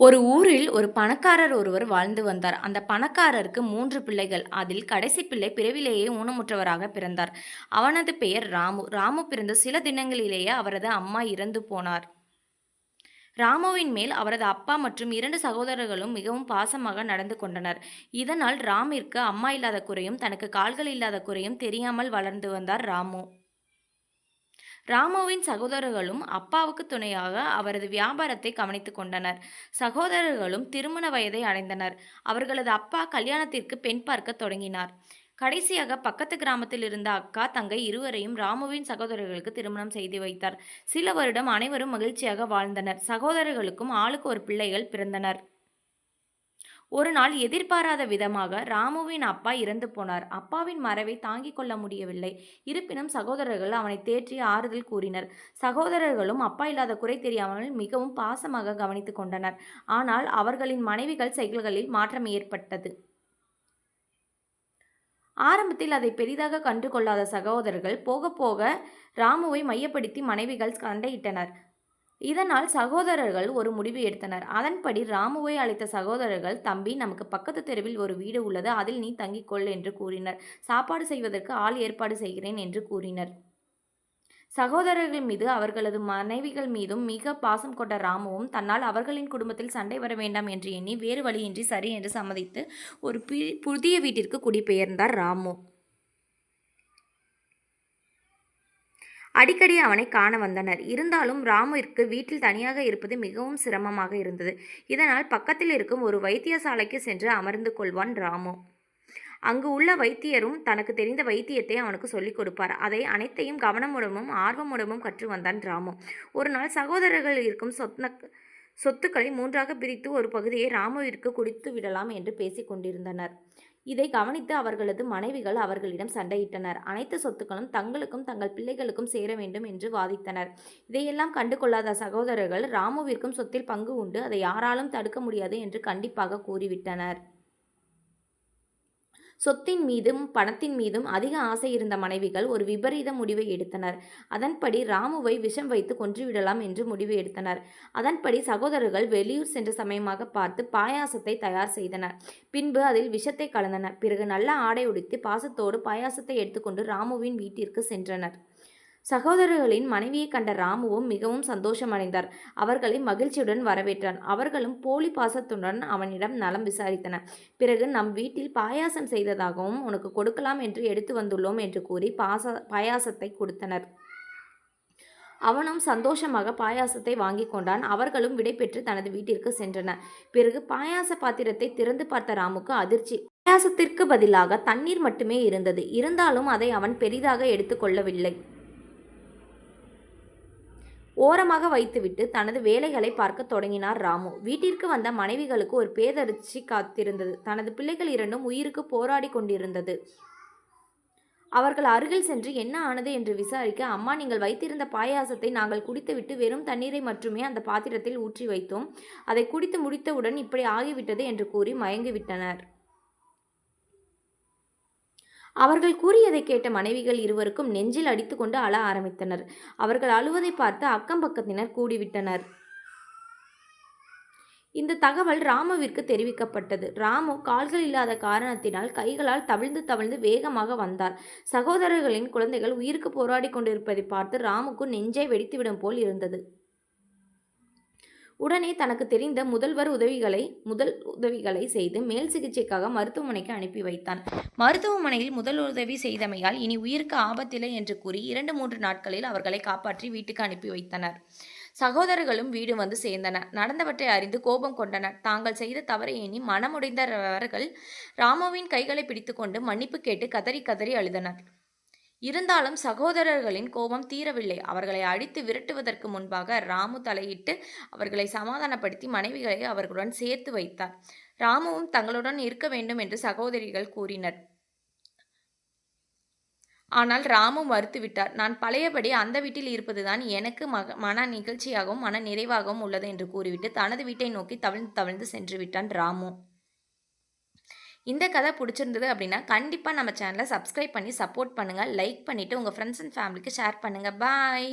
ஒரு ஊரில் ஒரு பணக்காரர் ஒருவர் வாழ்ந்து வந்தார். அந்த பணக்காரருக்கு மூன்று பிள்ளைகள். அதில் கடைசி பிள்ளை பிறவிலேயே ஊனமுற்றவராக பிறந்தார். அவனது பெயர் ராமு. ராமு பிறந்த சில தினங்களிலேயே அவரது அம்மா இறந்து போனார். ராமுவின் மேல் அவரது அப்பா மற்றும் இரண்டு சகோதரர்களும் மிகவும் பாசமாக நடந்து கொண்டனர். இதனால் ராமிற்கு அம்மா இல்லாத குறையும், தனக்கு கால்கள் இல்லாத குறையும் தெரியாமல் வளர்ந்து வந்தார் ராமு. ராமுவின் சகோதரர்களும் அப்பாவுக்கு துணையாக அவரது வியாபாரத்தை கவனித்து கொண்டனர். சகோதரர்களும் திருமண வயதை அடைந்தனர். அவர்களது அப்பா கல்யாணத்திற்கு பெண் பார்க்க தொடங்கினார். கடைசியாக பக்கத்து கிராமத்தில் இருந்த அக்கா, தங்கை இருவரையும் ராமுவின் சகோதரர்களுக்கு திருமணம் செய்து வைத்தார். சில வருடம் அனைவரும் மகிழ்ச்சியாக வாழ்ந்தனர். சகோதரர்களுக்கும் ஆளுக்கு ஒரு பிள்ளைகள் பிறந்தனர். ஒரு நாள் எதிர்பாராத விதமாக ராமுவின் அப்பா இறந்து போனார். அப்பாவின் மறைவை தாங்கிக் கொள்ள முடியவில்லை. இருப்பினும் சகோதரர்கள் அவனை தேற்றி ஆறுதல் கூறினர். சகோதரர்களும் அப்பா இல்லாத குறை தெரியாமல் மிகவும் பாசமாக கவனித்துக் கொண்டனர். ஆனால் அவர்களின் மனைவிகள் செயல்களில் மாற்றம் ஏற்பட்டது. ஆரம்பத்தில் அதை பெரிதாக கண்டு கொள்ளாத சகோதரர்கள் போக போக ராமுவை மையப்படுத்தி மனைவிகள் சண்டையிட்டனர். இதனால் சகோதரர்கள் ஒரு முடிவு எடுத்தனர். அதன்படி ராமுவை அழைத்த சகோதரர்கள் தம்பி நமக்கு பக்கத்து தெருவில் ஒரு வீடு உள்ளது. அதில் நீ தங்கிக்கொள் என்று கூறினர். சாப்பாடு செய்வதற்கு ஆள் ஏற்பாடு செய்கிறேன் என்று கூறினர். சகோதரர்கள் மீது அவர்களது மனைவிகள் மீதும் மிக பாசம் கொண்ட ராமுவும் தன்னால் அவர்களின் குடும்பத்தில் சண்டை வர வேண்டாம் என்று எண்ணி வேறு வழியின்றி சரி என்று சம்மதித்து ஒரு புதிய வீட்டிற்கு குடிபெயர்ந்தார் ராமு. அடிக்கடி அவனை காண வந்தனர். இருந்தாலும் ராமுவிற்கு வீட்டில் தனியாக இருப்பது மிகவும் சிரமமாக இருந்தது. இதனால் பக்கத்தில் இருக்கும் ஒரு வைத்தியசாலைக்கு சென்று அமர்ந்து கொள்வான் ராமு. அங்கு உள்ள வைத்தியரும் தனக்கு தெரிந்த வைத்தியத்தை அவனுக்கு சொல்லிக் கொடுப்பார். அதை அனைத்தையும் கவனமுடனும் ஆர்வமுடனும் கற்று வந்தான் ராமு. ஒரு நாள் சகோதரர்கள் இருக்கும் சொத்துக்களை மூன்றாக பிரித்து ஒரு பகுதியை ராமுவிற்கு குடித்து விடலாம் என்று பேசிக் கொண்டிருந்தனர். இதை கவனித்து அவர்களது மனைவிகள் அவர்களிடம் சண்டையிட்டனர். அனைத்து சொத்துக்களும் தங்களுக்கும் தங்கள் பிள்ளைகளுக்கும் சேர வேண்டும் என்று வாதித்தனர் இதையெல்லாம் கண்டுகொள்ளாத சகோதரர்கள் ராமுவிற்கும் சொத்தில் பங்கு உண்டு. அதை யாராலும் தடுக்க முடியாது என்று கண்டிப்பாக கூறிவிட்டனர். சொத்தின் மீதும் பணத்தின் மீதும் அதிக ஆசை இருந்த மனைவிகள் ஒரு விபரீத முடிவை எடுத்தனர். அதன்படி ராமுவை விஷம் வைத்து கொன்றுவிடலாம் என்று முடிவு எடுத்தனர். அதன்படி சகோதரர்கள் வெளியூர் சென்ற சமயமாக பார்த்து பாயாசத்தை தயார் செய்தனர். பின்பு அதில் விஷத்தை கலந்தனர். பிறகு நல்ல ஆடை உடுத்தி பாசத்தோடு பாயாசத்தை எடுத்துக்கொண்டு ராமுவின் வீட்டிற்கு சென்றனர். சகோதரர்களின் மனைவியைக் கண்ட ராமுவும் மிகவும் சந்தோஷமடைந்தார். அவர்களை மகிழ்ச்சியுடன் வரவேற்றான். அவர்களும் போலி பாசத்துடன் அவனிடம் நலம் விசாரித்தனர். பிறகு நம் வீட்டில் பாயாசம் செய்ததாகவும் உனக்கு கொடுக்கலாம் என்று எடுத்து வந்துள்ளோம் என்று கூறி பாச பாயாசத்தை கொடுத்தனர். அவனும் சந்தோஷமாக பாயாசத்தை வாங்கிக் கொண்டான். அவர்களும் விடைபெற்று தனது வீட்டிற்கு சென்றனர். பிறகு பாயாச பாத்திரத்தை திறந்து பார்த்த ராமுக்கு அதிர்ச்சி. பாயாசத்திற்கு பதிலாக தண்ணீர் மட்டுமே இருந்தது. இருந்தாலும் அதை அவன் பெரிதாக எடுத்துக்கொள்ளவில்லை ஓரமாக வைத்துவிட்டு தனது வேலைகளை பார்க்க தொடங்கினார் ராமு. வீட்டிற்கு வந்த மனைவிகளுக்கு ஒரு பேதரிச்சி காத்திருந்தது. தனது பிள்ளைகள் இரண்டும் உயிருக்கு போராடிக் கொண்டிருந்தது. அவர்கள் அருகில் சென்று என்ன ஆனது என்று விசாரிக்க அம்மா நீங்கள் வைத்திருந்த பாயாசத்தை நாங்கள் குடித்துவிட்டு வெறும் தண்ணீரை மட்டுமே அந்த பாத்திரத்தில் ஊற்றி வைத்தோம். அதை குடித்து முடித்தவுடன் இப்படி ஆகிவிட்டது என்று கூறி மயங்கிவிட்டனர். அவர்கள் கூறியதை கேட்ட மனைவிகள் இருவருக்கும் நெஞ்சில் அடித்துக்கொண்டு அழ ஆரம்பித்தனர். அவர்கள் அழுவதை பார்த்து அக்கம் பக்கத்தினர் கூடிவிட்டனர். இந்த தகவல் ராமுவிற்கு தெரிவிக்கப்பட்டது. ராமு கால்கள் இல்லாத காரணத்தினால் கைகளால் தவிழ்ந்து தவிழ்ந்து வேகமாக வந்தார். சகோதரர்களின் குழந்தைகள் உயிருக்கு போராடிக் கொண்டிருப்பதை பார்த்து ராமுக்கு நெஞ்சை வெடித்துவிடும் போல் இருந்தது. உடனே தனக்கு தெரிந்த முதல்வர் உதவிகளை முதல் உதவிகளை செய்து மேல் சிகிச்சைக்காக மருத்துவமனைக்கு அனுப்பி வைத்தான். மருத்துவமனையில் முதல் உதவி செய்தமையால் இனி உயிருக்கு ஆபத்தில்லை என்று கூறி இரண்டு மூன்று நாட்களில் அவர்களை காப்பாற்றி வீட்டுக்கு அனுப்பி வைத்தனர். சகோதரர்களும் வீடு வந்து சேர்ந்தனர். நடந்தவற்றை அறிந்து கோபம் கொண்டனர். தாங்கள் செய்த தவறை எண்ணி மனமுடைந்தவர்கள் ராமுவின் கைகளை பிடித்துக்கொண்டு மன்னிப்பு கேட்டு கதறி கதறி அழுதனர். இருந்தாலும் சகோதரர்களின் கோபம் தீரவில்லை. அவர்களை அடித்து விரட்டுவதற்கு முன்பாக ராமு தலையிட்டு அவர்களை சமாதானப்படுத்தி மனைவிகளை அவர்களுடன் சேர்த்து வைத்தார். ராமுவும் தங்களுடன் இருக்க வேண்டும் என்று சகோதரிகள் கூறினர். ஆனால் ராமு மறுத்துவிட்டார். நான் பழையபடி அந்த வீட்டில் இருப்பதுதான் எனக்கு மக மன நிகழ்ச்சியாகவும் மன நிறைவாகவும் உள்ளது என்று கூறிவிட்டு தனது வீட்டை நோக்கி தவிழ்ந்து தவிழ்ந்து சென்று விட்டான் ராமு. இந்த கதை பிடிச்சிருந்தது அப்படின்னா கண்டிப்பாக நம்ம சேனலை சப்ஸ்கிரைப் பண்ணி சப்போர்ட் பண்ணுங்கள் லைக் பண்ணிவிட்டு உங்கள் ஃப்ரெண்ட்ஸ் அண்ட் ஃபேமிலிக்கு ஷேர் பண்ணுங்கள் பாய்